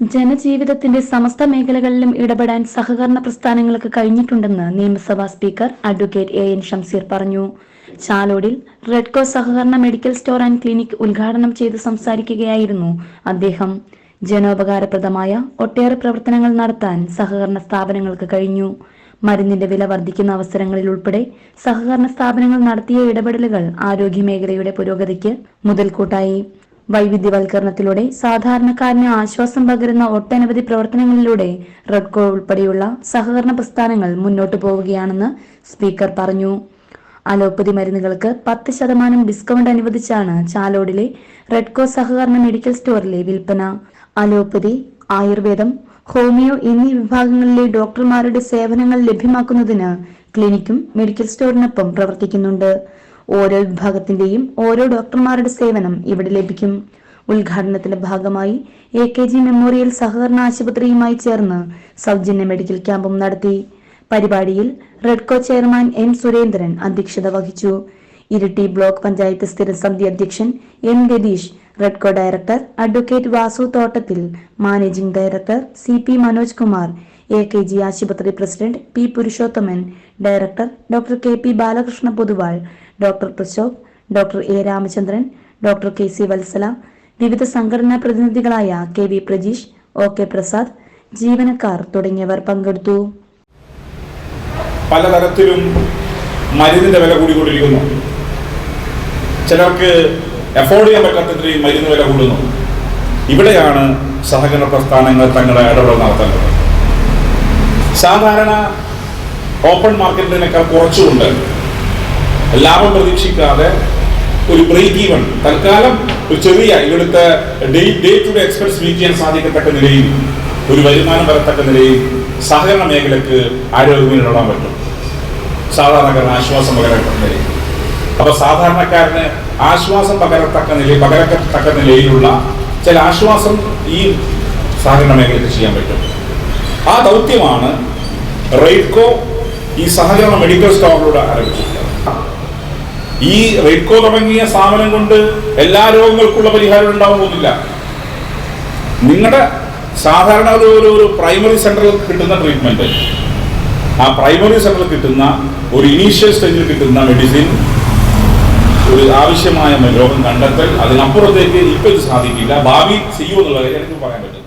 ജനജീവിതത്തിന്റെ സമസ്ത മേഖലകളിലും ഇടപെടാൻ സഹകരണ പ്രസ്ഥാനങ്ങൾക്ക് കഴിഞ്ഞിട്ടുണ്ടെന്ന് നിയമസഭാ speaker advocate A N Shamseer പറഞ്ഞു. ചാലോടിൽ റെഡ്കോ സഹകരണ മെഡിക്കൽ സ്റ്റോർ ആൻഡ് ക്ലിനിക് ഉദ്ഘാടനം ചെയ്ത് സംസാരിക്കുകയായിരുന്നു അദ്ദേഹം. ജനോപകാരപ്രദമായ ഒട്ടേറെ പ്രവർത്തനങ്ങൾ നടത്താൻ സഹകരണ സ്ഥാപനങ്ങൾക്ക് കഴിഞ്ഞു. മരുന്നിന്റെ വില വർദ്ധിക്കുന്ന അവസരങ്ങളിൽ ഉൾപ്പെടെ സഹകരണ സ്ഥാപനങ്ങൾ നടത്തിയ ഇടപെടലുകൾ ആരോഗ്യമേഖലയുടെ പുരോഗതിക്ക് മുതൽക്കൂട്ടായി. വൈവിധ്യവൽക്കരണത്തിലൂടെ സാധാരണക്കാരന് ആശ്വാസം പകരുന്ന ഒട്ടനവധി പ്രവർത്തനങ്ങളിലൂടെ റെഡ്കോ ഉൾപ്പെടെയുള്ള സഹകരണ പ്രസ്ഥാനങ്ങൾ മുന്നോട്ടു പോവുകയാണെന്ന് സ്പീക്കർ പറഞ്ഞു. അലോപ്പതി മരുന്നുകൾക്ക് പത്ത് ശതമാനം ഡിസ്കൗണ്ട് അനുവദിച്ചാണ് ചാലോടിലെ റെഡ്കോ സഹകരണ മെഡിക്കൽ സ്റ്റോറിലെ വിൽപ്പന. അലോപ്പതി ആയുർവേദം ഹോമിയോ എന്നീ വിഭാഗങ്ങളിലെ ഡോക്ടർമാരുടെ സേവനങ്ങൾ ലഭ്യമാക്കുന്നതിന് ക്ലിനിക്കും മെഡിക്കൽ സ്റ്റോറിനൊപ്പം പ്രവർത്തിക്കുന്നുണ്ട്. ഓരോ വിഭാഗത്തിന്റെയും ഓരോ ഡോക്ടർമാരുടെ സേവനം ഇവിടെ ലഭിക്കും. ഉദ്ഘാടനത്തിന്റെ ഭാഗമായി എ കെ ജി മെമ്മോറിയൽ സഹകരണ ആശുപത്രിയുമായി ചേർന്ന് സൗജന്യ മെഡിക്കൽ ക്യാമ്പും നടത്തി. പരിപാടിയിൽ റെഡ്കോ ചെയർമാൻ എം സുരേന്ദ്രൻ അധ്യക്ഷത വഹിച്ചു. ഇരിട്ടി ബ്ലോക്ക് പഞ്ചായത്ത് സ്ഥിരസമിതി അധ്യക്ഷൻ M Ratheesh Raidco director advocate Vasu Thottathil managing director C P Manoj Kumar A K G ആശുപത്രി president P Purushothaman director doctor K P Balakrishna Pothuval doctor Prashobh doctor A Ramachandran doctor K C Valsala വിവിധ സംഘടനാ പ്രതിനിധികളായ K V Prajeesh O K Prasad ജീവനക്കാർ തുടങ്ങിയവർ പങ്കെടുത്തു. പലതരത്തിലും മരുന്നിന്റെ വില കൂടിക്കൊണ്ടിരിക്കുന്നു. ചിലർക്ക് എഫോർഡ് ചെയ്യാൻ പറ്റാത്തത്രയും മരുന്ന് വില കൂടുന്നു. ഇവിടെയാണ് സഹകരണ പ്രസ്ഥാനങ്ങൾ തങ്ങളുടെ ഇടപെടൽ നടത്തേണ്ടത്. സാധാരണ ഓപ്പൺ മാർക്കറ്റിനേക്കാൾ കുറച്ചുകൊണ്ട് ലാഭം പ്രതീക്ഷിക്കാതെ ഒരു ബ്രേക്ക് ഈവൺ തൽക്കാലം ഒരു ചെറിയ ഇവിടുത്തെ day day to day expense meet ചെയ്യാൻ സാധിക്കത്തക്ക നിലയിൽ ഒരു വരുമാനം വരത്തക്ക നിലയിൽ സഹകരണ മേഖലക്ക് ആരോഗ്യം ഇടാൻ പറ്റും. സാധാരണക്കാരന് ആശ്വാസം പകരത്തക്ക നിലയിൽ. അപ്പൊ സാധാരണക്കാരന് ആശ്വാസം പകരത്തക്ക നിലയിൽ പകരത്തക്ക നിലയിലുള്ള ചില ആശ്വാസം ഈ സഹകരണ മേഖലയ്ക്ക് ചെയ്യാൻ പറ്റും. ആ ദൗത്യമാണ് റെയ്ഡ്കോ ഈ സഹകരണ മെഡിക്കൽ സ്റ്റോറിലൂടെ ആരംഭിച്ചത്. ഈ റെയ്ഡ്കോ തുടങ്ങിയ സ്ഥാപനം കൊണ്ട് എല്ലാ രോഗങ്ങൾക്കുള്ള പരിഹാരം ഉണ്ടാവാൻ പോകുന്നില്ല. നിങ്ങളുടെ സാധാരണ ഒരു ഒരു പ്രൈമറി സെന്ററിൽ കിട്ടുന്ന ട്രീറ്റ്മെന്റ് ആ പ്രൈമറി സെന്ററിൽ കിട്ടുന്ന ഒരു ഇനീഷ്യൽ സ്റ്റേജിൽ കിട്ടുന്ന മെഡിസിൻ ഒരു ആവശ്യമായ രോഗം കണ്ടെത്തൽ അതിനപ്പുറത്തേക്ക് ഇപ്പോൾ ഇത് സാധിക്കില്ല. ഭാവി ചെയ്യുമെന്നുള്ള കാര്യം എനിക്ക് പറയാൻ പറ്റില്ല